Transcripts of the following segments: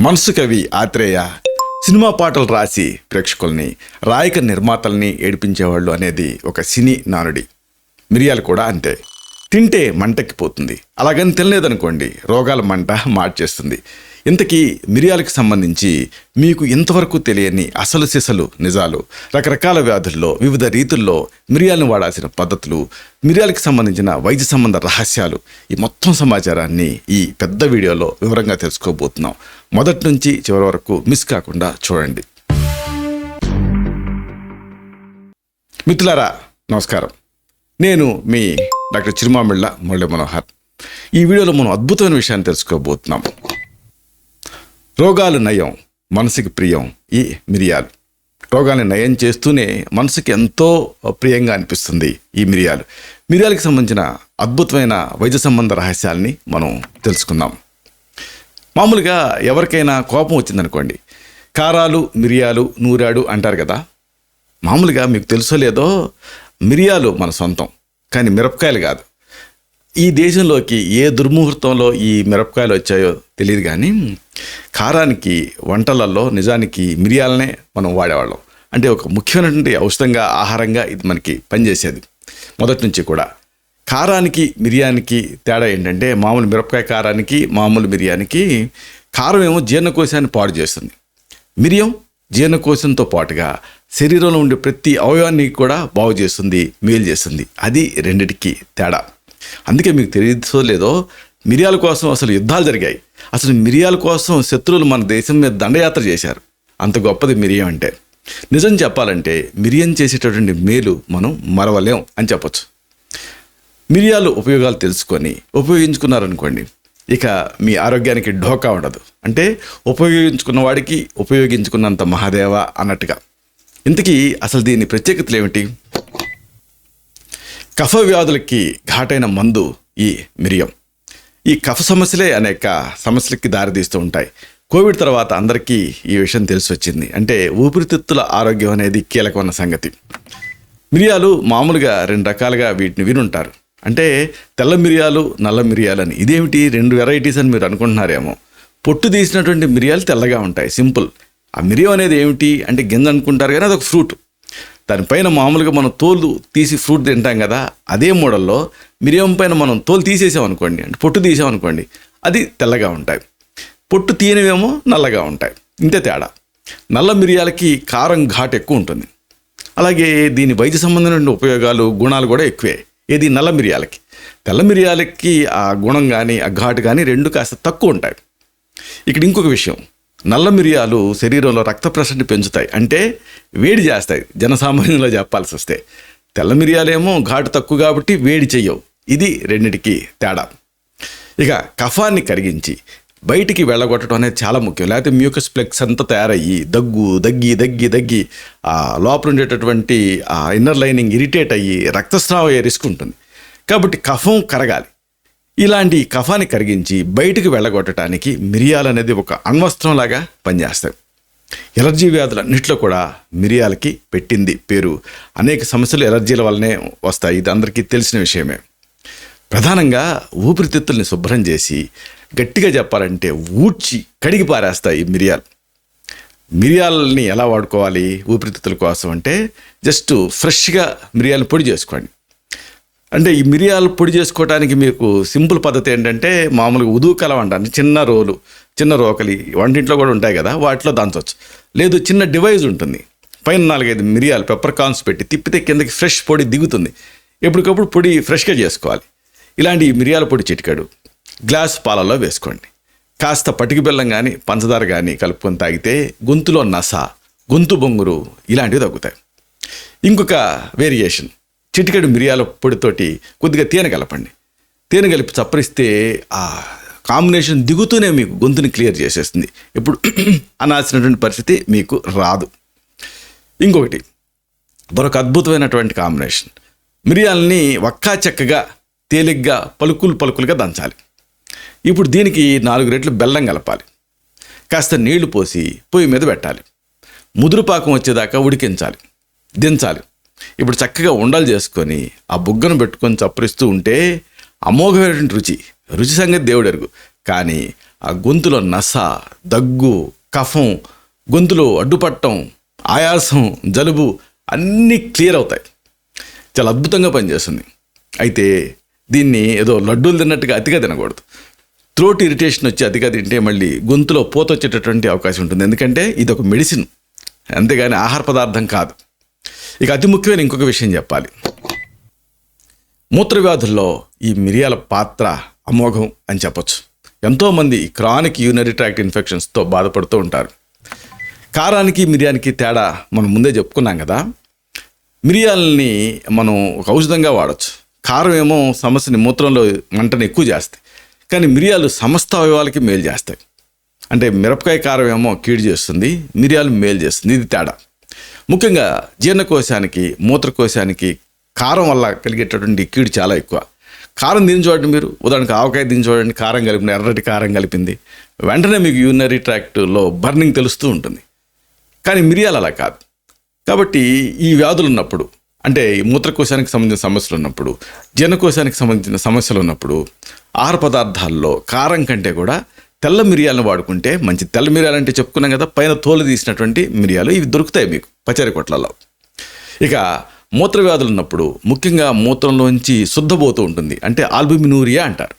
మనసు కవి ఆత్రేయ. సినిమా పాటలు రాసి ప్రేక్షకుల్ని రాయక నిర్మాతల్ని ఏడిపించేవాళ్ళు అనేది ఒక సినీ నానుడి. మిరియాలు కూడా అంతే. తింటే మంటెక్కిపోతుంది అలాగని తినలేదనుకోండి రోగాల మంట మార్చేస్తుంది. ఇంతకీ మిరియాలకు సంబంధించి మీకు ఇంతవరకు తెలియని అసలు సిసలు నిజాలు రకరకాల వ్యాధుల్లో వివిధ రీతుల్లో మిరియాలను వాడాల్సిన పద్ధతులు మిరియాలకు సంబంధించిన వైద్య సంబంధ రహస్యాలు ఈ మొత్తం సమాచారాన్ని ఈ పెద్ద వీడియోలో వివరంగా తెలుసుకోబోతున్నాం. మొదటి నుంచి చివరి వరకు మిస్ కాకుండా చూడండి. మిత్రులారా నమస్కారం. నేను మీ డాక్టర్ చిరుమామిళ్ళ మురళి మనోహర్ ఈ వీడియోలో మనం అద్భుతమైన విషయాన్ని తెలుసుకోబోతున్నాం. రోగాలు నయం మనసుకి ప్రియం. ఈ మిరియాలు. రోగాన్ని నయం చేస్తూనే మనసుకి ఎంతో ప్రియంగా అనిపిస్తుంది ఈ మిరియాలు. మిరియాలకు సంబంధించిన అద్భుతమైన వైద్య సంబంధ రహస్యాల్ని మనం తెలుసుకుందాం. మామూలుగా ఎవరికైనా కోపం వచ్చిందనుకోండి కారాలు మిరియాలు నూరాడు అంటారు కదా. మామూలుగా మీకు తెలుసో లేదో మిరియాలు మన సొంతం కానీ మిరపకాయలు కాదు. ఈ దేశంలోకి ఏ దుర్ముహూర్తంలో ఈ మిరపకాయలు వచ్చాయో తెలియదు కానీ కారానికి వంటలలో నిజానికి మిరియాలనే మనం వాడేవాళ్ళం. అంటే ఒక ముఖ్యమైనటువంటి ఔషధంగా ఆహారంగా ఇది మనకి పనిచేసేది. మొదటి నుంచి కూడా. కారానికి మిరియానికి తేడా ఏంటంటే మామూలు మిరపకాయ కారానికి మామూలు మిరియానికి కారం ఏమో జీర్ణకోశాన్ని పాడు చేస్తుంది. మిరియం జీర్ణకోశంతో పాటుగా శరీరంలో ఉండే ప్రతి అవయవాన్ని కూడా బాగు చేస్తుంది మేలు చేస్తుంది. అది రెండిటికి తేడా. అందుకే మీకు తెలియదో లేదో మిరియాల కోసం అసలు యుద్ధాలు జరిగాయి. అసలు మిరియాల కోసం శత్రువులు మన దేశం మీద దండయాత్ర చేశారు. అంత గొప్పది మిరియం అంటే. నిజం చెప్పాలంటే మిరియం చేసేటటువంటి మేలు మనం మరవలేం అని చెప్పొచ్చు. మిరియాలు ఉపయోగాలు తెలుసుకొని ఉపయోగించుకున్నారనుకోండి ఇక మీ ఆరోగ్యానికి ఢోకా ఉండదు. అంటే ఉపయోగించుకున్న వాడికి ఉపయోగించుకున్నంత మహాదేవ అన్నట్టుగా. ఇంతకీ అసలు దీని ప్రత్యేకతలు ఏమిటి? కఫ వ్యాధులకి ఘాటైన మందు ఈ మిరియం. ఈ కఫ సమస్యలే అనేక సమస్యలకి దారితీస్తూ ఉంటాయి. కోవిడ్ తర్వాత అందరికీ ఈ విషయం తెలిసి వచ్చింది అంటే ఊపిరితిత్తుల ఆరోగ్యం అనేది కీలకమైన సంగతి. మిరియాలు మామూలుగా రెండు రకాలుగా వీటిని వినుంటారు. అంటే తెల్ల మిరియాలు నల్ల మిరియాలు అని. ఇదేమిటి? రెండు వెరైటీస్ అని మీరు అనుకుంటున్నారేమో. పొట్టు తీసినటువంటి మిరియాలు తెల్లగా ఉంటాయి. సింపుల్. ఆ మిరియం అనేది ఏమిటి? అంటే గింజ అనుకుంటారు కానీ అదొక ఫ్రూట్. దానిపైన మామూలుగా మనం తోలు తీసి ఫ్రూట్ తింటాం కదా అదే మోడల్లో మిరియం పైన మనం తోలు తీసేసామనుకోండి అంటే పొట్టు తీసామనుకోండి అది తెల్లగా ఉంటాయి. పొట్టు తీయనివేమో నల్లగా ఉంటాయి. ఇంతే తేడా. నల్ల మిరియాలకి కారం ఘాట్ ఎక్కువ ఉంటుంది. అలాగే దీని వైద్య సంబంధమైన ఉపయోగాలు గుణాలు కూడా ఎక్కువే. ఏది? నల్ల మిరియాలకి. తెల్ల మిరియాలకి ఆ గుణం కానీ ఆ ఘాటు కానీ రెండు కాస్త తక్కువ ఉంటాయి. ఇక్కడ ఇంకొక విషయం. నల్ల మిరియాలు శరీరంలో రక్త ప్రెషర్ని పెంచుతాయి. అంటే వేడి చేస్తాయి. జనసామాన్యంలో చెప్పాల్సి వస్తే. తెల్ల మిరియాలేమో ఘాటు తక్కువ కాబట్టి వేడి చెయ్యవు. ఇది రెండిటికి తేడా. ఇక కఫాన్ని కరిగించి బయటికి వెళ్ళగొట్టడం అనేది చాలా ముఖ్యం. లేకపోతే మ్యూకస్ ప్లెక్స్ అంతా తయారయ్యి దగ్గు దగ్గి దగ్గి దగ్గి ఆ లోపల ఉండేటటువంటి ఆ ఇన్నర్ లైనింగ్ ఇరిటేట్ అయ్యి రక్తస్రావం అయ్యే రిస్క్ ఉంటుంది. కాబట్టి కఫం కరగాలి. ఇలాంటి కఫాన్ని కరిగించి బయటికి వెళ్ళగొట్టడానికి మిరియాలు అనేది ఒక అణ్వస్త్రంలాగా పనిచేస్తాయి. ఎలర్జీ వ్యాధులన్నింటిలో కూడా మిరియాలకి పెట్టింది పేరు. అనేక సమస్యలు ఎలర్జీల వల్లనే వస్తాయి. ఇది అందరికీ తెలిసిన విషయమే. ప్రధానంగా ఊపిరితిత్తుల్ని శుభ్రం చేసి గట్టిగా చెప్పాలంటే ఊడ్చి కడిగి పారేస్తాయి ఈ మిరియాలు. మిరియాలని ఎలా వాడుకోవాలి ఊపిరితిత్తుల కోసం అంటే జస్ట్ ఫ్రెష్గా మిరియాలు పొడి చేసుకోండి. అంటే ఈ మిరియాలు పొడి చేసుకోవడానికి మీకు సింపుల్ పద్ధతి ఏంటంటే మామూలుగా ఉదువు కలం అంటారు చిన్న రోలు చిన్న రోకలి వంటింట్లో కూడా ఉంటాయి కదా వాటిలో దంచవచ్చు లేదు చిన్న డివైజ్ ఉంటుంది. పైన నాలుగైదు మిరియాలు పెప్పర్ కాన్స్ పెట్టి తిప్పితే కిందకి ఫ్రెష్ పొడి దిగుతుంది. ఎప్పటికప్పుడు పొడి ఫ్రెష్గా చేసుకోవాలి. ఇలాంటి మిరియాల పొడి చిటికాడు గ్లాస్ పాలలో వేసుకోండి. కాస్త పటికి బెల్లం కానీ పంచదార కానీ కలుపుకొని తాగితే గొంతులో నస గొంతు బొంగురు ఇలాంటివి తగ్గుతాయి. ఇంకొక వేరియేషన్ చిటికెడు మిరియాల పొడితోటి కొద్దిగా తేనె కలపండి. తేనె కలిపి చప్పరిస్తే ఆ కాంబినేషన్ దిగుతూనే మీకు గొంతుని క్లియర్ చేసేస్తుంది. ఇప్పుడు అనాల్సినటువంటి పరిస్థితి మీకు రాదు. ఇంకొకటి మరొక అద్భుతమైనటువంటి కాంబినేషన్. మిరియాలని వక్కా చెక్కగా తేలిగ్గా పలుకులు పలుకులుగా దంచాలి. ఇప్పుడు దీనికి నాలుగు రెట్లు బెల్లం కలపాలి. కాస్త నీళ్ళు పోసి పొయ్యి మీద పెట్టాలి. ముదురుపాకం వచ్చేదాకా ఉడికించాలి. దించాలి. ఇప్పుడు చక్కగా ఉండలు చేసుకొని ఆ బుగ్గను పెట్టుకొని చప్పరిస్తూ ఉంటే అమోఘమైనటువంటి రుచి రుచి సంగతి దేవుడు ఎరుగు కానీ ఆ గొంతులో నస దగ్గు కఫం గొంతులో అడ్డుపట్టం ఆయాసం జలుబు అన్నీ క్లియర్ అవుతాయి. చాలా అద్భుతంగా పనిచేస్తుంది. అయితే దీన్ని ఏదో లడ్డూలు తిన్నట్టుగా అతిగా తినకూడదు. త్రోట్ ఇరిటేషన్ వచ్చి అతిగా తింటే మళ్ళీ గొంతులో పోత వచ్చేటటువంటి అవకాశం ఉంటుంది. ఎందుకంటే ఇది ఒక మెడిసిన్. అంతేగాని ఆహార పదార్థం కాదు. ఇక అతి ముఖ్యమైన ఇంకొక విషయం చెప్పాలి. మూత్రవ్యాధుల్లో ఈ మిరియాల పాత్ర అమోఘం అని చెప్పొచ్చు. ఎంతోమంది క్రానిక్ యూనరీ ట్రాక్ట్ ఇన్ఫెక్షన్స్తో బాధపడుతూ ఉంటారు. కారానికి మిరియానికి తేడా మనం ముందే చెప్పుకున్నాం కదా. మిరియాలని మనం ఒక ఔషధంగా వాడచ్చు. కారం ఏమో సమస్యని మూత్రంలో మంటని ఎక్కువ చేస్తాయి. కానీ మిరియాలు సమస్త అవయవాలకి మేలు చేస్తాయి. అంటే మిరపకాయ కారం ఏమో కీడు చేస్తుంది మిరియాలు మేలు చేస్తుంది. ఇది తేడా. ముఖ్యంగా జీర్ణకోశానికి మూత్రకోశానికి కారం వల్ల కలిగేటటువంటి కీడు చాలా ఎక్కువ. కారం దీని చూడండి మీరు. ఉదాహరణకు ఆవకాయ దీని చూడండి. కారం కలిపిన ఎర్రటి కారం కలిపింది. వెంటనే మీకు యూనరీ ట్రాక్ట్లో బర్నింగ్ తెలుస్తూ ఉంటుంది. కానీ మిరియాలు అలా కాదు. కాబట్టి ఈ వ్యాధులు ఉన్నప్పుడు అంటే మూత్రకోశానికి సంబంధించిన సమస్యలు ఉన్నప్పుడు జీర్ణకోశానికి సంబంధించిన సమస్యలు ఉన్నప్పుడు ఆహార పదార్థాల్లో కారం కంటే కూడా తెల్ల మిరియాలను వాడుకుంటే మంచి తెల్ల మిరియాలు అంటే చెప్పుకున్నాం కదా పైన తోలు తీసినటువంటి మిరియాలు ఇవి దొరుకుతాయి మీకు పచారి కొట్లలో. ఇక మూత్ర వ్యాధులు ఉన్నప్పుడు ముఖ్యంగా మూత్రంలోంచి శుద్ధపోతూ ఉంటుంది అంటే ఆల్బుమినూరియా అంటారు.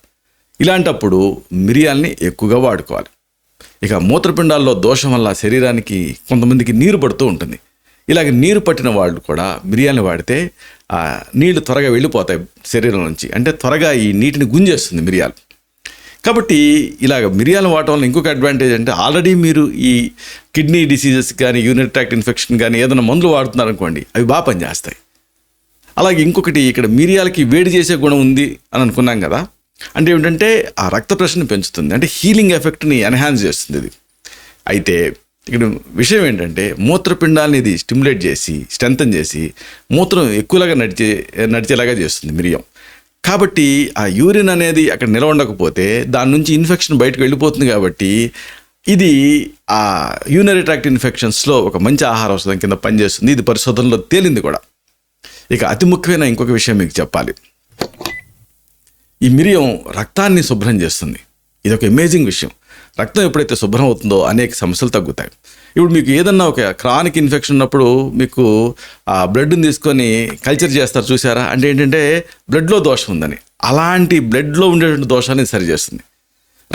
ఇలాంటప్పుడు మిరియాల్ని ఎక్కువగా వాడుకోవాలి. ఇక మూత్రపిండాల్లో దోషం వల్ల శరీరానికి కొంతమందికి నీరు పడుతూ ఉంటుంది. ఇలాగ నీరు పట్టిన వాళ్ళు కూడా మిరియాల్ని వాడితే నీళ్ళు త్వరగా వెళ్ళిపోతాయి శరీరం నుంచి. అంటే త్వరగా ఈ నీటిని గుంజేస్తుంది మిరియాలు. కాబట్టి ఇలాగ మిరియాలు వాడటం వల్ల ఇంకొక అడ్వాంటేజ్ అంటే ఆల్రెడీ మీరు ఈ కిడ్నీ డిసీజెస్ కానీ యూనిట్ ట్రాక్ట్ ఇన్ఫెక్షన్ కానీ ఏదైనా మందులు వాడుతున్నారనుకోండి అవి బాగా పనిచేస్తాయి. అలాగే ఇంకొకటి ఇక్కడ మిరియాలకి వేడి చేసే గుణం ఉంది అని అనుకున్నాం కదా అంటే ఏమిటంటే ఆ రక్త ప్రశ్న పెంచుతుంది అంటే హీలింగ్ ఎఫెక్ట్ని ఎన్హాన్స్ చేస్తుంది ఇది. అయితే ఇక్కడ విషయం ఏంటంటే మూత్రపిండాలని ఇది స్టిమ్యులేట్ చేసి స్ట్రెంథన్ చేసి మూత్రం ఎక్కువలాగా నడిచే నడిచేలాగా చేస్తుంది మిరియం. కాబట్టి ఆ యూరిన్ అనేది అక్కడ నిలవండకపోతే దాని నుంచి ఇన్ఫెక్షన్ బయటకు వెళ్ళిపోతుంది కాబట్టి ఇది ఆ యూనరీ ట్రాక్ట్ ఇన్ఫెక్షన్స్లో ఒక మంచి ఆహార ఔషధం కింద పనిచేస్తుంది. ఇది పరిశోధనలో తేలింది కూడా. ఇక అతి ముఖ్యమైన ఇంకొక విషయం మీకు చెప్పాలి. ఈ మిరియం రక్తాన్ని శుభ్రం చేస్తుంది. ఇది ఒక అమేజింగ్ విషయం. రక్తం ఎప్పుడైతే శుభ్రం అవుతుందో అనేక సమస్యలు తగ్గుతాయి. ఇప్పుడు మీకు ఏదన్నా ఒక క్రానిక్ ఇన్ఫెక్షన్ ఉన్నప్పుడు మీకు ఆ బ్లడ్ని తీసుకొని కల్చర్ చేస్తారు చూసారా అంటే ఏంటంటే బ్లడ్లో దోషం ఉందని. అలాంటి బ్లడ్లో ఉండేటువంటి దోషాన్ని సరిచేస్తుంది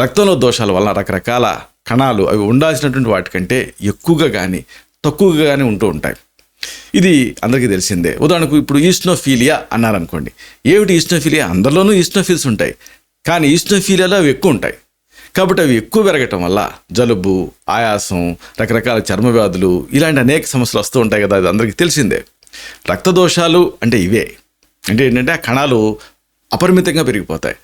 రక్తంలో దోషాల వలన రకరకాల కణాలు అవి ఉండాల్సినటువంటి వాటికంటే ఎక్కువగా కానీ తక్కువగా కానీ ఉంటూ ఉంటాయి. ఇది అందరికీ తెలిసిందే. ఉదాహరణకు ఇప్పుడు ఈస్నోఫీలియా అన్నారనుకోండి. ఏమిటి ఈస్నోఫీలియా అందరిలోనూ ఈస్నోఫీల్స్ ఉంటాయి. కానీ ఈస్నోఫీలియాలో అవి ఎక్కువ ఉంటాయి. కాబట్టి అవి ఎక్కువ పెరగటం వల్ల జలుబు ఆయాసం రకరకాల చర్మ వ్యాధులు ఇలాంటి అనేక సమస్యలు వస్తూ ఉంటాయి కదా అది అందరికీ తెలిసిందే. రక్త దోషాలు అంటే ఇవే. అంటే ఏంటంటే ఆ కణాలు అపరిమితంగా పెరిగిపోతాయి.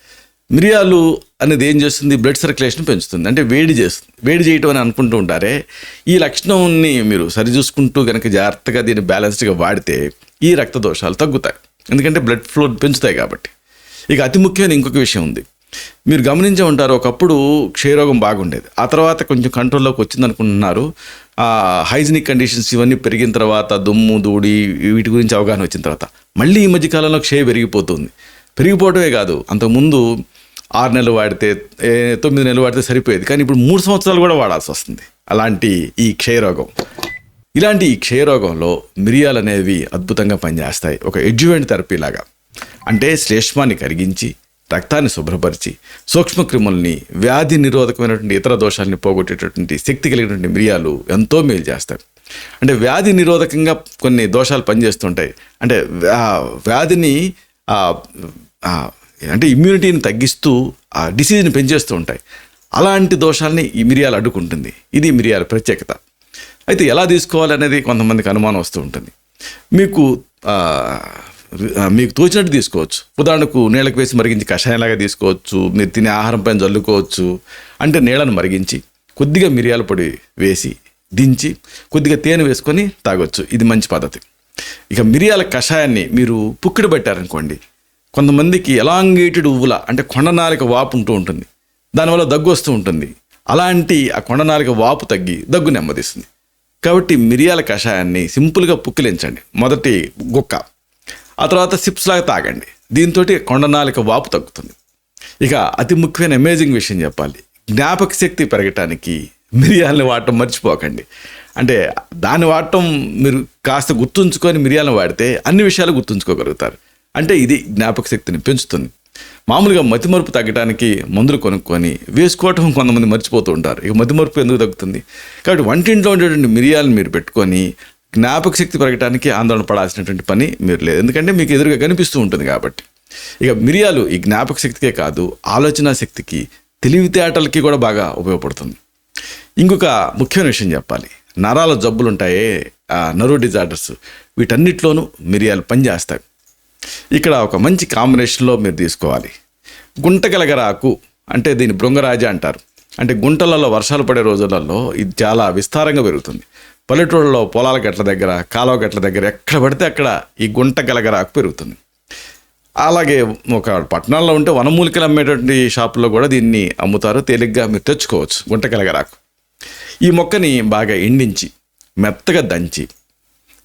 మిరియాలు అనేది ఏం చేస్తుంది? బ్లడ్ సర్క్యులేషన్ పెంచుతుంది. అంటే వేడి చేస్తుంది. వేడి చేయటం అని అనుకుంటూ ఉంటారే. ఈ లక్షణాన్ని మీరు సరిచూసుకుంటూ కనుక జాగ్రత్తగా దీన్ని బ్యాలెన్స్డ్గా వాడితే ఈ రక్త దోషాలు తగ్గుతాయి. ఎందుకంటే బ్లడ్ ఫ్లో పెంచుతాయి కాబట్టి. ఇక అతి ముఖ్యమైన ఇంకొక విషయం ఉంది. మీరు గమనించే ఉంటారు ఒకప్పుడు క్షయరోగం బాగుండేది. ఆ తర్వాత కొంచెం కంట్రోల్లోకి వచ్చింది అనుకుంటున్నారు హైజీనిక్ కండిషన్స్ ఇవన్నీ పెరిగిన తర్వాత దుమ్ము దూడి వీటి గురించి అవగాహన వచ్చిన తర్వాత మళ్ళీ ఈ మధ్యకాలంలో క్షయ పెరిగిపోతుంది. పెరిగిపోవటమే కాదు అంతకుముందు ఆరు నెలలు వాడితే తొమ్మిది నెలలు వాడితే సరిపోయేది. కానీ ఇప్పుడు మూడు సంవత్సరాలు కూడా వాడాల్సి వస్తుంది అలాంటి ఈ క్షయరోగం. ఇలాంటి ఈ క్షయరోగంలో మిరియాలు అనేవి అద్భుతంగా పనిచేస్తాయి. ఒక ఎడ్యువెంట్ థెరపీ లాగా. అంటే శ్లేష్మాన్ని కరిగించి రక్తాన్ని శుభ్రపరిచి సూక్ష్మక్రిముల్ని వ్యాధి నిరోధకమైనటువంటి ఇతర దోషాలని పోగొట్టేటటువంటి శక్తి కలిగినటువంటి మిరియాలు ఎంతో మేలు చేస్తాయి. అంటే వ్యాధి నిరోధకంగా కొన్ని దోషాలు పనిచేస్తుంటాయి. అంటే వ్యాధిని అంటే ఇమ్యూనిటీని తగ్గిస్తూ ఆ డిసీజ్ని పెంచేస్తూ ఉంటాయి. అలాంటి దోషాలని ఈ మిరియాలు అడ్డుకుంటుంది. ఇది మిరియాల ప్రత్యేకత. అయితే ఎలా తీసుకోవాలి అనేది కొంతమందికి అనుమానం వస్తూ ఉంటుంది. మీకు మీకు తోచినట్టు తీసుకోవచ్చు. ఉదాహరణకు నీళ్ళకి వేసి మరిగించి కషాయంలాగా తీసుకోవచ్చు మీరు తినే ఆహారం పైన జల్లుకోవచ్చు. అంటే నీళ్ళను మరిగించి కొద్దిగా మిరియాల పొడి వేసి దించి కొద్దిగా తేనె వేసుకొని తాగొచ్చు. ఇది మంచి పద్ధతి. ఇక మిరియాల కషాయాన్ని మీరు పుక్కిడి పెట్టారనుకోండి కొంతమందికి ఎలాంగేటెడ్ ఉవ్వుల అంటే కొండనాలిక వాపు ఉంటూ ఉంటుంది. దానివల్ల దగ్గు వస్తూ ఉంటుంది. అలాంటి ఆ కొండనాలిక వాపు తగ్గి దగ్గు నెమ్మదిస్తుంది. కాబట్టి మిరియాల కషాయాన్ని సింపుల్గా పుక్కిలించండి. మొదటి గుక్క. ఆ తర్వాత సిప్స్ లాగా తాగండి. దీంతో కొండనాలిక వాపు తగ్గుతుంది. ఇక అతి ముఖ్యమైన అమేజింగ్ విషయం చెప్పాలి. జ్ఞాపక శక్తి పెరగటానికి మిరియాలని వాడటం మర్చిపోకండి. అంటే దాన్ని వాడటం మీరు కాస్త గుర్తుంచుకొని మిరియాలను వాడితే అన్ని విషయాలు గుర్తుంచుకోగలుగుతారు. అంటే ఇది జ్ఞాపక శక్తిని పెంచుతుంది. మామూలుగా మతిమరుపు తగ్గడానికి మందులు కొనుక్కొని వేసుకోవటం కొంతమంది మర్చిపోతూ ఉంటారు. ఇక మతిమరుపు ఎందుకు తగ్గుతుంది? కాబట్టి వంటింట్లో ఉండేటువంటి మిరియాలను మీరు పెట్టుకొని జ్ఞాపక శక్తి పెరగటానికి ఆందోళన పడాల్సినటువంటి పని మీరు లేదు. ఎందుకంటే మీకు ఎదురుగా కనిపిస్తూ ఉంటుంది కాబట్టి. ఇక మిరియాలు ఈ జ్ఞాపక శక్తికే కాదు ఆలోచన శక్తికి తెలివితేటలకి కూడా బాగా ఉపయోగపడుతుంది. ఇంకొక ముఖ్యమైన విషయం చెప్పాలి. నరాల జబ్బులు ఉంటాయే ఆ డిజార్డర్స్. వీటన్నిటిలోనూ మిరియాలు పనిచేస్తాయి. ఇక్కడ ఒక మంచి కాంబినేషన్లో మీరు తీసుకోవాలి. గుంటగలగరాకు అంటే దీన్ని భృంగరాజ అంటారు. అంటే గుంటలలో వర్షాలు పడే రోజులలో ఇది చాలా విస్తారంగా పెరుగుతుంది. పల్లెటూళ్ళలో పొలాల గట్ల దగ్గర కాలువ గట్ల దగ్గర ఎక్కడ పడితే అక్కడ ఈ గుంట గలగరాకు పెరుగుతుంది. అలాగే ఒక పట్టణాల్లో ఉంటే వనమూలికలు అమ్మేటువంటి షాపుల్లో కూడా దీన్ని అమ్ముతారు. తేలిగ్గా మీరు తెచ్చుకోవచ్చు గుంట గలగరాకు. ఈ మొక్కని బాగా ఎండించి మెత్తగా దంచి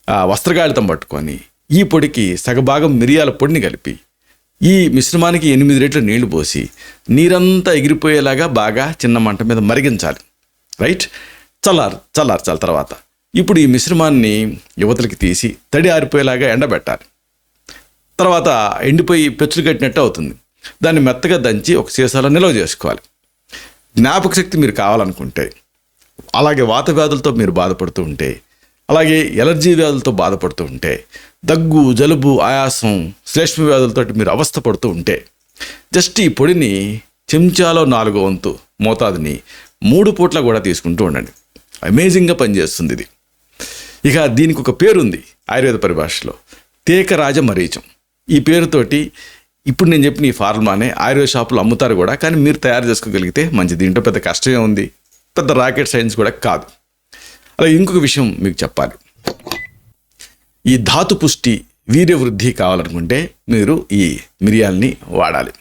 ఆ వస్త్రగాళితం పట్టుకొని ఈ పొడికి సగభాగం మిరియాల పొడిని కలిపి ఈ మిశ్రమానికి ఎనిమిది రేట్ల నీళ్ళు పోసి నీరంతా ఎగిరిపోయేలాగా బాగా చిన్న మంట మీద మరిగించాలి. రైట్? చల్లారు చల్లార్చాలి తర్వాత. ఇప్పుడు ఈ మిశ్రమాన్ని యువతలకి తీసి తడి ఆరిపోయేలాగా ఎండబెట్టాలి. తర్వాత ఎండిపోయి పెచ్చులు కట్టినట్టు అవుతుంది. దాన్ని మెత్తగా దంచి ఒక సీసాలో నిల్వ చేసుకోవాలి. జ్ఞాపక శక్తి మీరు కావాలనుకుంటే అలాగే వాత వ్యాధులతో మీరు బాధపడుతూ ఉంటే అలాగే ఎలర్జీ వ్యాధులతో బాధపడుతూ ఉంటే దగ్గు జలుబు ఆయాసం శ్లేష్మ వ్యాధులతో మీరు అవస్థ పడుతూ ఉంటే జస్ట్ ఈ పొడిని చెంచాలో నాలుగో వంతు మోతాదుని మూడు పూట్ల కూడా తీసుకుంటూ ఉండండి. అమేజింగ్గా పనిచేస్తుంది ఇది. ఇక దీనికి ఒక పేరుంది ఆయుర్వేద పరిభాషలో. తేకరాజ మరీచం. ఈ పేరుతోటి ఇప్పుడు నేను చెప్పిన ఈ ఫార్మానే ఆయుర్వేద షాపులు అమ్ముతారు కూడా కానీ మీరు తయారు చేసుకోగలిగితే మంచి దీంట్లో పెద్ద కష్టమే ఉంది. పెద్ద రాకెట్ సైన్స్ కూడా కాదు. అలా ఇంకొక విషయం మీకు చెప్పాలి. ఈ ధాతు పుష్టి వీర్య వృద్ధి కావాలనుకుంటే మీరు ఈ మిరియాల్ని వాడాలి.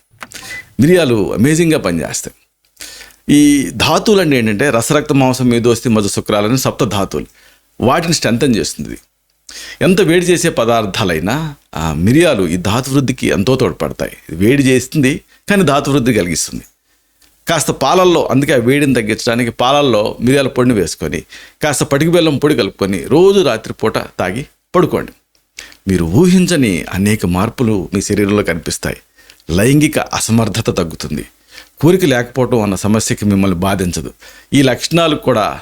మిరియాలు అమేజింగ్గా పనిచేస్తాయి. ఈ ధాతువులు అంటే ఏంటంటే రసరక్త మాంసం మీదోస్తి మధు శుక్రాలని సప్త ధాతువులు. వాటిని స్ట్రెంథన్ చేస్తుంది. ఎంత వేడి చేసే పదార్థాలైనా ఆ మిరియాలు ఈ ధాతు వృద్ధికి ఎంతో తోడ్పడతాయి. వేడి చేస్తుంది కానీ ధాతు వృద్ధి కలిగిస్తుంది. కాస్త పాలల్లో అందుకే ఆ వేడిని తగ్గించడానికి పాలల్లో మిరియాల పొడిని వేసుకొని కాస్త పటికి బెల్లం పొడి కలుపుకొని రోజు రాత్రిపూట తాగి పడుకోండి. మీరు ఊహించని అనేక మార్పులు మీ శరీరంలో కనిపిస్తాయి. లైంగిక అసమర్థత తగ్గుతుంది. కోరిక లేకపోవడం అన్న సమస్యకి మిమ్మల్ని బాధించదు. ఈ లక్షణాలు కూడా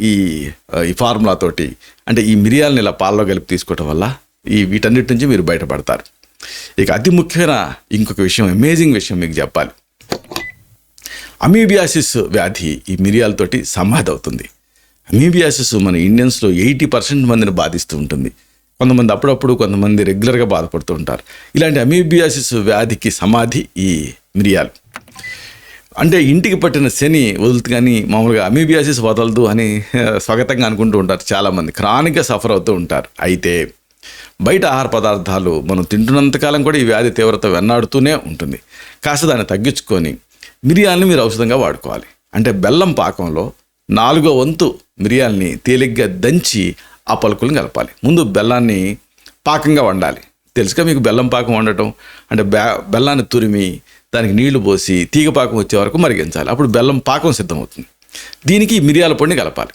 ఈ ఈ ఫార్ములాతోటి అంటే ఈ మిరియాలని ఇలా పాలలో కలిపి తీసుకోవటం వల్ల ఈ వీటన్నిటి నుంచి మీరు బయటపడతారు. ఇక అతి ముఖ్యమైన ఇంకొక విషయం అమేజింగ్ విషయం మీకు చెప్పాలి. అమీబియాసిస్ వ్యాధి ఈ మిరియాలతోటి సమాధి అవుతుంది. అమీబియాసిస్ మన ఇండియన్స్లో ఎయిటీ పర్సెంట్ మందిని బాధిస్తూ ఉంటుంది. కొంతమంది అప్పుడప్పుడు కొంతమంది రెగ్యులర్గా బాధపడుతూ ఉంటారు. ఇలాంటి అమీబియాసిస్ వ్యాధికి సమాధి ఈ మిరియాలు. అంటే ఇంటికి పట్టిన శని వదులుతు కానీ మామూలుగా అమీబియాసిస్ వదలదు అని స్వాగతంగా అనుకుంటూ ఉంటారు చాలామంది. క్రానిక్గా సఫర్ అవుతూ ఉంటారు. అయితే బయట ఆహార పదార్థాలు మనం తింటున్నంతకాలం కూడా ఈ వ్యాధి తీవ్రత వెన్నాడుతూనే ఉంటుంది. కాస్త దాన్ని తగ్గించుకొని మిరియాలని మీరు ఔషధంగా వాడుకోవాలి. అంటే బెల్లం పాకంలో నాలుగో వంతు మిరియాల్ని తేలిగ్గా దంచి ఆ పలుకులను కలపాలి. ముందు బెల్లాన్ని పాకంగా వండాలి. తెలుసుగా మీకు బెల్లం పాకం వండటం? అంటే బె బెల్లాన్ని తురిమి దానికి నీళ్ళు పోసి తీగ పాకం వచ్చే వరకు మరిగించాలి. అప్పుడు బెల్లం పాకం సిద్ధమవుతుంది. దీనికి మిరియాల పొడిని కలపాలి.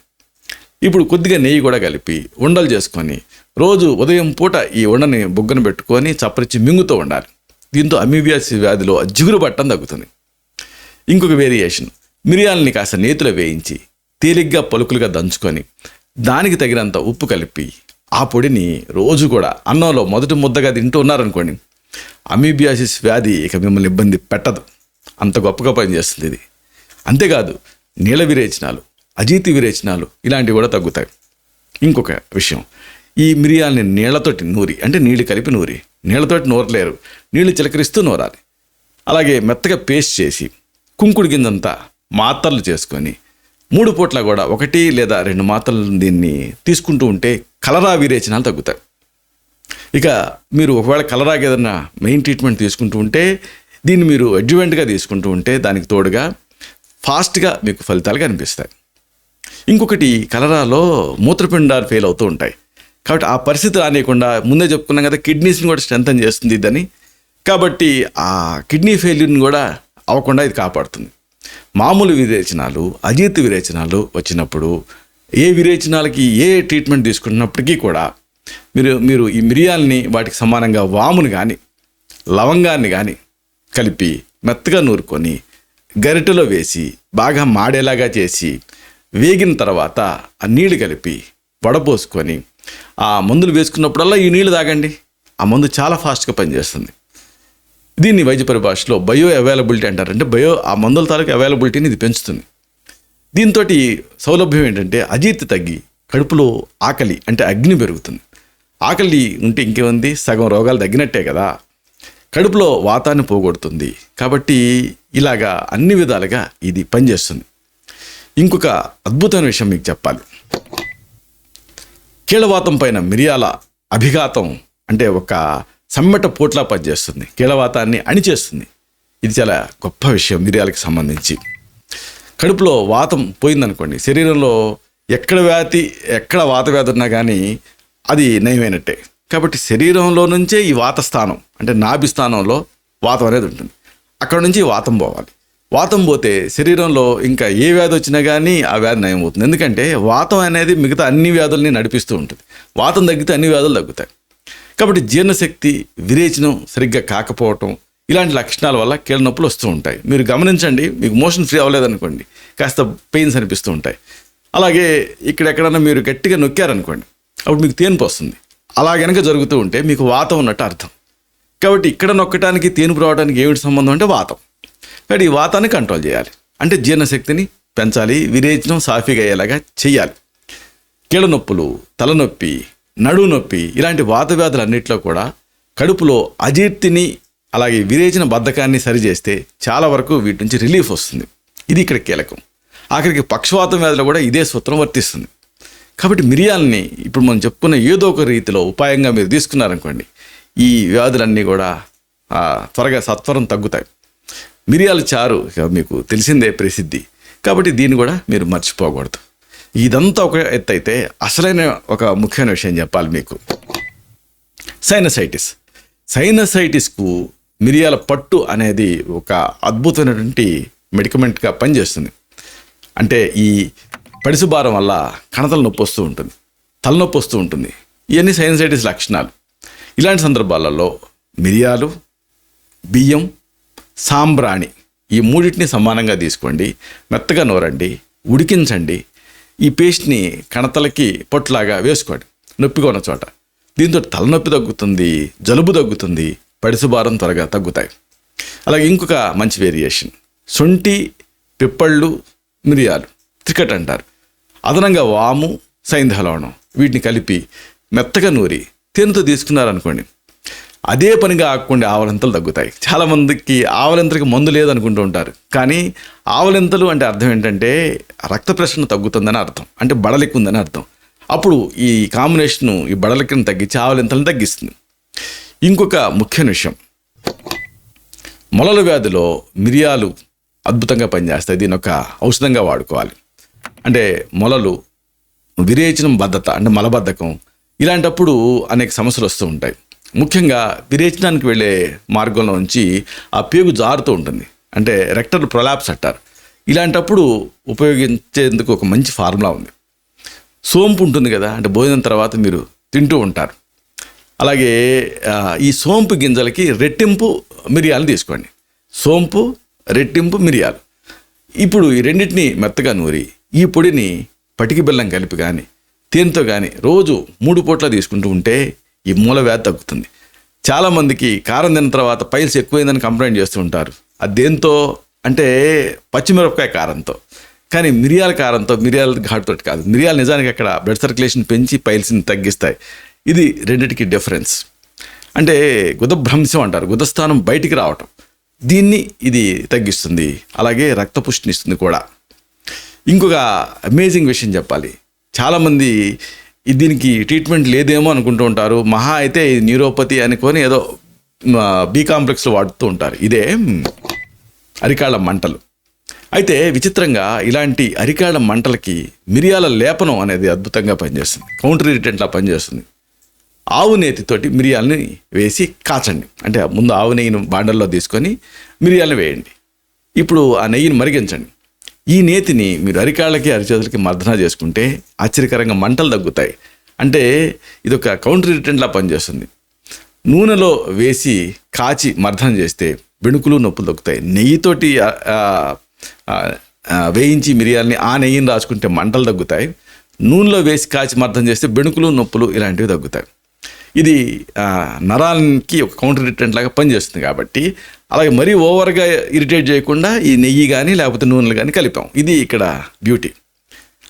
ఇప్పుడు కొద్దిగా నెయ్యి కూడా కలిపి ఉండలు చేసుకొని రోజు ఉదయం పూట ఈ ఉండని బుగ్గన పెట్టుకొని చప్పరిచి మింగుతూ ఉండాలి. దీంతో అమీబియాస్ వ్యాధిలో జిగురు పట్టం తగ్గుతుంది. ఇంకొక వేరియేషన్. మిరియాలని కాస్త నేతిలో వేయించి తేలిగ్గా పలుకులుగా దంచుకొని దానికి తగినంత ఉప్పు కలిపి ఆ పొడిని రోజు కూడా అన్నంలో మొదటి ముద్దగా తింటూ ఉన్నారనుకోండి అమీబియాసిస్ వ్యాధి ఇక మిమ్మల్ని ఇబ్బంది పెట్టదు. అంత గొప్పగా పనిచేస్తుంది ఇది. అంతేకాదు నీళ్ళ విరేచనాలు అజీతి విరేచనాలు ఇలాంటివి కూడా తగ్గుతాయి. ఇంకొక విషయం ఈ మిరియాలని నీళ్ళతోటి నూరి అంటే నీళ్ళు కలిపి నూరి. నీళ్ళతోటి నూరలేరు. నీళ్ళు చిలకరిస్తూ నూరాలి. అలాగే మెత్తగా పేస్ట్ చేసి కుంకుడు గింజంతా మాత్రలు చేసుకొని మూడు పూట్ల కూడా ఒకటి లేదా రెండు మాత్రలు దీన్ని తీసుకుంటూ ఉంటే కలరా విరేచనాలు తగ్గుతాయి. ఇక మీరు ఒకవేళ కలరాకి ఏదైనా మెయిన్ ట్రీట్మెంట్ తీసుకుంటూ ఉంటే దీన్ని మీరు అడ్జువెంట్గా తీసుకుంటూ ఉంటే దానికి తోడుగా ఫాస్ట్గా మీకు ఫలితాలు కనిపిస్తాయి. ఇంకొకటి కలరాలో మూత్రపిండాలు ఫెయిల్ అవుతూ ఉంటాయి. కాబట్టి ఆ పరిస్థితి రానియకుండా ముందే చెప్పుకున్నాం కదా కిడ్నీస్ని కూడా స్ట్రెంథన్ చేస్తుంది ఇదని. కాబట్టి ఆ కిడ్నీ ఫెయిల్యూర్ని కూడా అవ్వకుండా ఇది కాపాడుతుంది. మామూలు విరేచనాలు అజీర్తి విరేచనాలు వచ్చినప్పుడు ఏ విరేచనాలకి ఏ ట్రీట్మెంట్ తీసుకున్నప్పటికీ కూడా మీరు మీరు ఈ మిరియాలని వాటికి సమానంగా వామును కానీ లవంగాన్ని కానీ కలిపి మెత్తగా నూరుకొని గరిటెలో వేసి బాగా మాడేలాగా చేసి వేగిన తర్వాత ఆ నీళ్ళు కలిపి వడపోసుకొని ఆ మందులు వేసుకున్నప్పుడల్లా ఈ నీళ్ళు తాగండి. ఆ మందు చాలా ఫాస్ట్గా పనిచేస్తుంది. దీన్ని వైద్య పరిభాషలో బయో అవైలబిలిటీ అంటారు. అంటే బయో ఆ మందుల తాలూకు అవైలబిలిటీని ఇది పెంచుతుంది. దీంతో సౌలభ్యం ఏంటంటే అజీర్తి తగ్గి కడుపులో ఆకలి అంటే అగ్ని పెరుగుతుంది. ఆకలి ఉంటే ఇంకేముంది? సగం రోగాలు తగ్గినట్టే కదా. కడుపులో వాతాన్ని పోగొడుతుంది. కాబట్టి ఇలాగా అన్ని విధాలుగా ఇది పనిచేస్తుంది. ఇంకొక అద్భుతమైన విషయం మీకు చెప్పాలి. కీళ్ళవాతం పైన మిరియాల అభిఘాతం అంటే ఒక సమ్మెట పోట్లా పనిచేస్తుంది. కీళ్ళవాతాన్ని అణిచేస్తుంది. ఇది చాలా గొప్ప విషయం మిరియాలకు సంబంధించి. కడుపులో వాతం పోయిందనుకోండి శరీరంలో ఎక్కడ వ్యాధి ఎక్కడ వాత వ్యాధి ఉన్నా కానీ అది నయమైనట్టే. కాబట్టి శరీరంలో నుంచే ఈ వాత స్థానం అంటే నాభి స్థానంలో వాతం అనేది ఉంటుంది. అక్కడ నుంచి వాతం పోవాలి. వాతం పోతే శరీరంలో ఇంకా ఏ వ్యాధి వచ్చినా కానీ ఆ వ్యాధి నయం అవుతుంది ఎందుకంటే వాతం అనేది మిగతా అన్ని వ్యాధుల్ని నడిపిస్తూ ఉంటుంది. వాతం తగ్గితే అన్ని వ్యాధులు తగ్గుతాయి. కాబట్టి జీర్ణశక్తి విరేచనం సరిగ్గా కాకపోవటం ఇలాంటి లక్షణాల వల్ల కీళ్ళ నొప్పులు వస్తూ ఉంటాయి. మీరు గమనించండి మీకు మోషన్ ఫ్రీ అవ్వలేదనుకోండి కాస్త పెయిన్స్ అనిపిస్తూ ఉంటాయి. అలాగే ఇక్కడ ఎక్కడన్నా మీరు గట్టిగా నొక్కారనుకోండి అప్పుడు మీకు తేనుపు వస్తుంది. అలా గనక జరుగుతూ ఉంటే మీకు వాతం ఉన్నట్టు అర్థం. కాబట్టి ఇక్కడ నొక్కటానికి తేనుపు రావడానికి ఏమిటి సంబంధం అంటే వాతం. కాబట్టి ఈ వాతాన్ని కంట్రోల్ చేయాలి. అంటే జీర్ణశక్తిని పెంచాలి విరేచనం సాఫీగా అయ్యేలాగా చేయాలి కీళ్ళ నొప్పులు తలనొప్పి నడువు నొప్పి ఇలాంటి వాత వ్యాధులన్నింటిలో కూడా కడుపులో అజీర్తిని అలాగే విరేచన బద్ధకాన్ని సరిచేస్తే చాలా వరకు వీటి నుంచి రిలీఫ్ వస్తుంది. ఇది ఇక్కడ కీలకం. ఆఖరికి పక్షవాతం వ్యాధిలో కూడా ఇదే సూత్రం వర్తిస్తుంది. కాబట్టి మిరియాలని ఇప్పుడు మనం చెప్పుకున్న ఏదో ఒక రీతిలో ఉపాయంగా మీరు తీసుకున్నారనుకోండి ఈ వ్యాధులన్నీ కూడా త్వరగా సత్వరం తగ్గుతాయి. మిరియాల చారు మీకు తెలిసిందే ప్రసిద్ధి. కాబట్టి దీన్ని కూడా మీరు మర్చిపోకూడదు. ఇదంతా ఒక ఎత్తైతే అసలైన ఒక ముఖ్యమైన విషయం చెప్పాలి మీకు. సైనసైటిస్. సైనసైటిస్కు మిరియాల పట్టు అనేది ఒక అద్భుతమైనటువంటి మెడికమెంట్గా పనిచేస్తుంది. అంటే ఈ పడిసుభారం వల్ల కణతల నొప్పి వస్తూ ఉంటుంది తలనొప్పి వస్తూ ఉంటుంది. ఇవన్నీ సైనసైటిస్ లక్షణాలు. ఇలాంటి సందర్భాలలో మిరియాలు బియ్యం సాంబ్రాణి ఈ మూడింటిని సమానంగా తీసుకోండి. మెత్తగా నోరండి ఉడికించండి. ఈ పేస్ట్ని కణతలకి పొట్లాగా వేసుకోండి. నొప్పిగా ఉన్న చోట. దీంతో తలనొప్పి తగ్గుతుంది జలుబు తగ్గుతుంది పడిసుభారం త్వరగా తగ్గుతాయి. అలాగే ఇంకొక మంచి వేరియేషన్. సొంటి పిప్పళ్ళు మిరియాలు. త్రికట్ అంటారు. అదనంగా వాము సైంధలవణం వీటిని కలిపి మెత్తగా నూరి తేనెతో తీసుకున్నారనుకోండి అదే పనిగా ఆకుండా ఆవలింతలు తగ్గుతాయి. చాలామందికి ఆవలింతలకి మందు లేదనుకుంటూ ఉంటారు. కానీ ఆవలింతలు అంటే అర్థం ఏంటంటే రక్త ప్రసరణ తగ్గుతుందని అర్థం. అంటే బడలికి ఉందని అర్థం. అప్పుడు ఈ కాంబినేషను ఈ బడలికను తగ్గించి ఆవలింతలను తగ్గిస్తుంది. ఇంకొక ముఖ్యమైన విషయం. మొలల వ్యాధిలో మిరియాలు అద్భుతంగా పనిచేస్తాయి. దీని ఒక ఔషధంగా వాడుకోవాలి. అంటే మొలలు విరేచనం బద్ధత అంటే మలబద్ధకం ఇలాంటప్పుడు అనేక సమస్యలు వస్తూ ఉంటాయి. ముఖ్యంగా విరేచనానికి వెళ్ళే మార్గంలో నుంచి ఆ పేగు జారుతూ ఉంటుంది. అంటే రెక్టర్ ప్రొలాప్స్ అంటారు. ఇలాంటప్పుడు ఉపయోగించేందుకు ఒక మంచి ఫార్ములా ఉంది. సోంపు ఉంటుంది కదా అంటే భోజనం తర్వాత మీరు తింటూ ఉంటారు. అలాగే ఈ సోంపు గింజలకి రెట్టింపు మిరియాలు తీసుకోండి. సోంపు రెట్టింపు మిరియాలు. ఇప్పుడు ఈ రెండింటిని మెత్తగా నూరి ఈ పొడిని పటికి బెల్లం కలిపి కానీ తేనెతో కానీ రోజు మూడు పూట్ల తీసుకుంటూ ఉంటే ఈ మూల వ్యాధి తగ్గుతుంది. చాలామందికి కారం తిన్న తర్వాత పైల్స్ ఎక్కువైందని కంప్లైంట్ చేస్తూ ఉంటారు. అది దేంతో? అంటే పచ్చిమిరపకాయ కారంతో. కానీ మిరియాల కారంతో మిరియాల ఘాటుతో కాదు. మిరియాలు నిజానికి అక్కడ బ్లడ్ సర్క్యులేషన్ పెంచి పైల్స్ని తగ్గిస్తాయి. ఇది రెండిటికి డిఫరెన్స్. అంటే గుదభ్రంశం అంటారు. గుదస్థానం బయటికి రావటం. దీన్ని ఇది తగ్గిస్తుంది. అలాగే రక్తపుష్టినిస్తుంది కూడా. ఇంకొక అమేజింగ్ విషయం చెప్పాలి. చాలామంది దీనికి ట్రీట్మెంట్ లేదేమో అనుకుంటూ ఉంటారు. మహా అయితే న్యూరోపతి అనుకొని ఏదో బీ కాంప్లెక్స్లో వాడుతూ ఉంటారు. ఇదే అరికాళ్ళ మంటలు. అయితే విచిత్రంగా ఇలాంటి అరికాళ్ళ మంటలకి మిరియాల లేపనం అనేది అద్భుతంగా పనిచేస్తుంది. కౌంటర్ ఇరిటెంట్లా పనిచేస్తుంది. ఆవు నేతితోటి మిరియాలని వేసి కాచండి. అంటే ముందు ఆవు నెయ్యిని బాండల్లో తీసుకొని మిరియాలు వేయండి. ఇప్పుడు ఆ నెయ్యిని మరిగించండి. ఈ నేతిని మీరు అరికాళ్ళకి అరిచేతులకి మర్దన చేసుకుంటే ఆశ్చర్యకరంగా మంటలు తగ్గుతాయి. అంటే ఇది ఒక కౌంటర్ రిటెంట్లా పనిచేస్తుంది. నూనెలో వేసి కాచి మర్దన చేస్తే బెణుకులు నొప్పులు తగ్గుతాయి. నెయ్యితోటి వేయించి మిరియాలని ఆ నెయ్యిని రాసుకుంటే మంటలు తగ్గుతాయి. నూనెలో వేసి కాచి మర్దన చేస్తే బెణుకులు నొప్పులు ఇలాంటివి తగ్గుతాయి. ఇది నరానికి ఒక కౌంటర్ ఇరిటెంట్ లాగా పనిచేస్తుంది కాబట్టి అలాగే మరీ ఓవర్గా ఇరిటేట్ చేయకుండా ఈ నెయ్యి కానీ లేకపోతే నూనెలు కానీ కలిపాం. ఇది ఇక్కడ బ్యూటీ.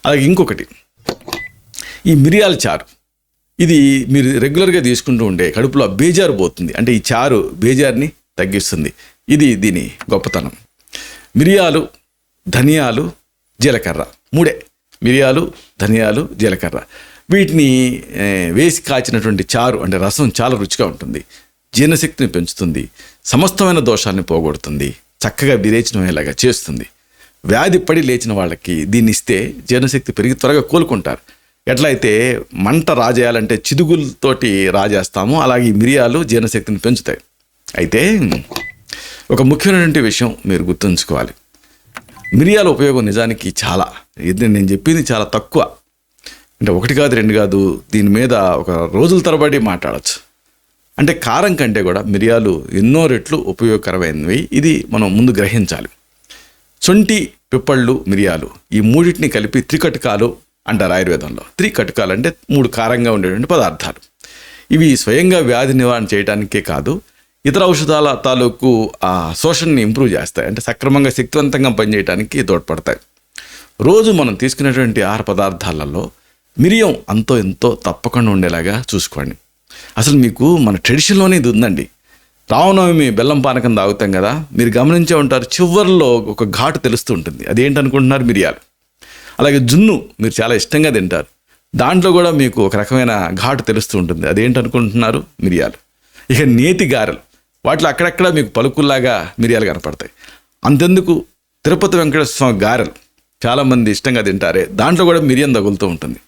అలాగే ఇంకొకటి ఈ మిరియాల చారు. ఇది మీరు రెగ్యులర్గా తీసుకుంటూ ఉండే కడుపులో బేజారు పోతుంది. అంటే ఈ చారు బేజార్ని తగ్గిస్తుంది. ఇది దీని గొప్పతనం. మిరియాలు ధనియాలు జీలకర్ర. మూడే. మిరియాలు ధనియాలు జీలకర్ర. వీటిని వేసి కాచినటువంటి చారు అంటే రసం చాలా రుచిగా ఉంటుంది. జీర్ణశక్తిని పెంచుతుంది. సమస్తమైన దోషాన్ని పోగొడుతుంది. చక్కగా విరేచనమయ్యేలాగా చేస్తుంది. వ్యాధి పడి లేచిన వాళ్ళకి దీన్ని ఇస్తే జీర్ణశక్తి పెరిగి త్వరగా కోలుకుంటారు. ఎట్లయితే మంట రాజేయాలంటే చిదుగులతోటి రాజేస్తాము అలాగే ఈ మిరియాలు జీర్ణశక్తిని పెంచుతాయి. అయితే ఒక ముఖ్యమైనటువంటి విషయం మీరు గుర్తుంచుకోవాలి. మిరియాల ఉపయోగం నిజానికి చాలా. ఇది నేను చెప్పింది చాలా తక్కువ. అంటే ఒకటి కాదు రెండు కాదు దీని మీద ఒక రోజుల తరబడి మాట్లాడచ్చు. అంటే కారం కంటే కూడా మిరియాలు ఎన్నో రెట్లు ఉపయోగకరమైనవి. ఇది మనం ముందు గ్రహించాలి. శొంఠి పిప్పళ్ళు మిరియాలు ఈ మూడింటిని కలిపి త్రికటకాలు అంటారు ఆయుర్వేదంలో. త్రికటకాలు అంటే మూడు కారంగా ఉండేటువంటి పదార్థాలు. ఇవి స్వయంగా వ్యాధి నివారణ చేయడానికే కాదు ఇతర ఔషధాల తాలూకు ఆ శోషణని ఇంప్రూవ్ చేస్తాయి. అంటే సక్రమంగా శక్తివంతంగా పనిచేయడానికి తోడ్పడతాయి. రోజు మనం తీసుకునేటువంటి ఆహార పదార్థాలలో మిరియం అంతో ఎంతో తప్పకుండా ఉండేలాగా చూసుకోండి. అసలు మీకు మన ట్రెడిషన్లోనే ఇది ఉందండి. రామనవమి బెల్లం పానకం తాగుతాం కదా మీరు గమనించే ఉంటారు చివర్లో ఒక ఘాటు తెలుస్తూ ఉంటుంది. అదేంటనుకుంటున్నారు మిరియాలు. అలాగే జున్ను మీరు చాలా ఇష్టంగా తింటారు. దాంట్లో కూడా మీకు ఒక రకమైన ఘాటు తెలుస్తూ ఉంటుంది. అదేంటనుకుంటున్నారు మిరియాలు. ఇక నేతి గారెలు. వాటిలో అక్కడక్కడ మీకు పలుకుల్లాగా మిరియాలు కనపడతాయి. అంతెందుకు? తిరుపతి వెంకటేశ్వర స్వామి గారెలు. చాలామంది ఇష్టంగా తింటారే. దాంట్లో కూడా మిరియం తగులుతూ ఉంటుంది.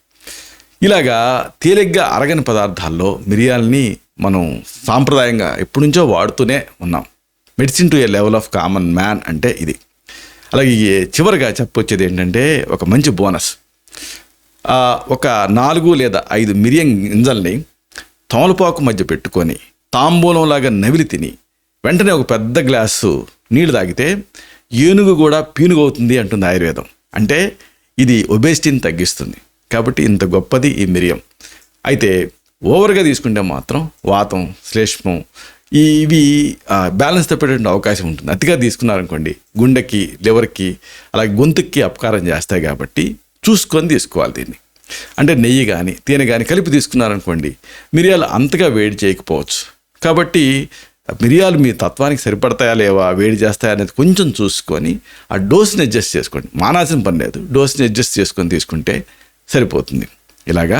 ఇలాగా తేలిగ్గా అరగని పదార్థాల్లో మిరియాలని మనం సాంప్రదాయంగా ఎప్పటి నుంచో వాడుతూనే ఉన్నాం. Medicine to a level of common man అంటే ఇది. అలాగే చివరిగా చెప్పొచ్చేది ఏంటంటే ఒక మంచి బోనస్. ఒక నాలుగు లేదా ఐదు మిరియం గింజల్ని తమలపాకు మధ్య పెట్టుకొని తాంబూలంలాగా నవిలి తిని వెంటనే ఒక పెద్ద గ్లాసు నీళ్ళు తాగితే ఏనుగు కూడా పీనుగవుతుంది అంటుంది ఆయుర్వేదం. అంటే ఇది ఒబేసిటీని తగ్గిస్తుంది. కాబట్టి ఇంత గొప్పది ఈ మిరియం. అయితే ఓవర్గా తీసుకుంటే మాత్రం వాతం శ్లేష్మం ఇవి బ్యాలెన్స్ తప్పేటువంటి అవకాశం ఉంటుంది. అతిగా తీసుకున్నారనుకోండి గుండెకి లివర్కి అలాగే గొంతుకి అపకారం చేస్తాయి కాబట్టి చూసుకొని తీసుకోవాలి దీన్ని. అంటే నెయ్యి కానీ తేనె కానీ కలిపి తీసుకున్నారనుకోండి మిరియాలు అంతగా వేడి చేయకపోవచ్చు. కాబట్టి మిరియాలు మీ తత్వానికి సరిపడతాయా లేవా వేడి చేస్తాయా అనేది కొంచెం చూసుకొని ఆ డోస్ని అడ్జస్ట్ చేసుకోండి. మానాల్సిన పని లేదు. డోస్ని అడ్జస్ట్ చేసుకొని తీసుకుంటే సరిపోతుంది. ఇలాగా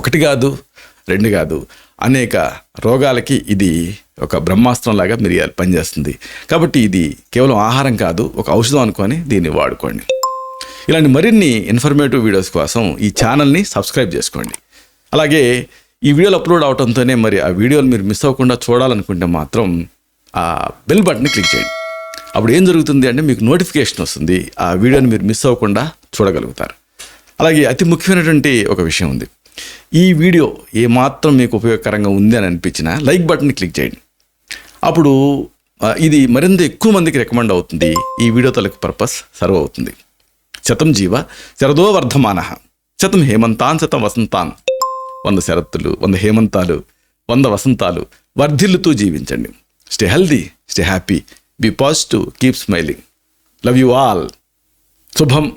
ఒకటి కాదు రెండు కాదు అనేక రోగాలకి ఇది ఒక బ్రహ్మాస్త్రంలాగా మిరియాలు పనిచేస్తుంది. కాబట్టి ఇది కేవలం ఆహారం కాదు ఒక ఔషధం అనుకొని దీన్ని వాడుకోండి. ఇలాంటి మరిన్ని ఇన్ఫర్మేటివ్ వీడియోస్ కోసం ఈ ఛానల్ని సబ్స్క్రైబ్ చేసుకోండి. అలాగే ఈ వీడియోలు అప్లోడ్ అవడంతోనే మరి ఆ వీడియోలు మీరు మిస్ అవ్వకుండా చూడాలనుకుంటే మాత్రం ఆ బెల్ బటన్ని క్లిక్ చేయండి. అప్పుడు ఏం జరుగుతుంది అంటే మీకు నోటిఫికేషన్ వస్తుంది ఆ వీడియోని మీరు మిస్ అవ్వకుండా చూడగలుగుతారు. అలాగే అతి ముఖ్యమైనటువంటి ఒక విషయం ఉంది. ఈ వీడియో ఏమాత్రం మీకు ఉపయోగకరంగా ఉంది అని అనిపించినా లైక్ బటన్ని క్లిక్ చేయండి. అప్పుడు ఇది మరింత ఎక్కువ మందికి రికమెండ్ అవుతుంది. ఈ వీడియో తలకు పర్పస్ సర్వ్ అవుతుంది. శతం జీవ శరదో వర్ధమాన. శతం హేమంతాన్ శతం వసంతాన్. వంద శరత్తులు వంద హేమంతాలు వంద వసంతాలు వర్ధిల్లుతూ జీవించండి. Stay healthy stay happy be positive keep smiling. Love you all. శుభం.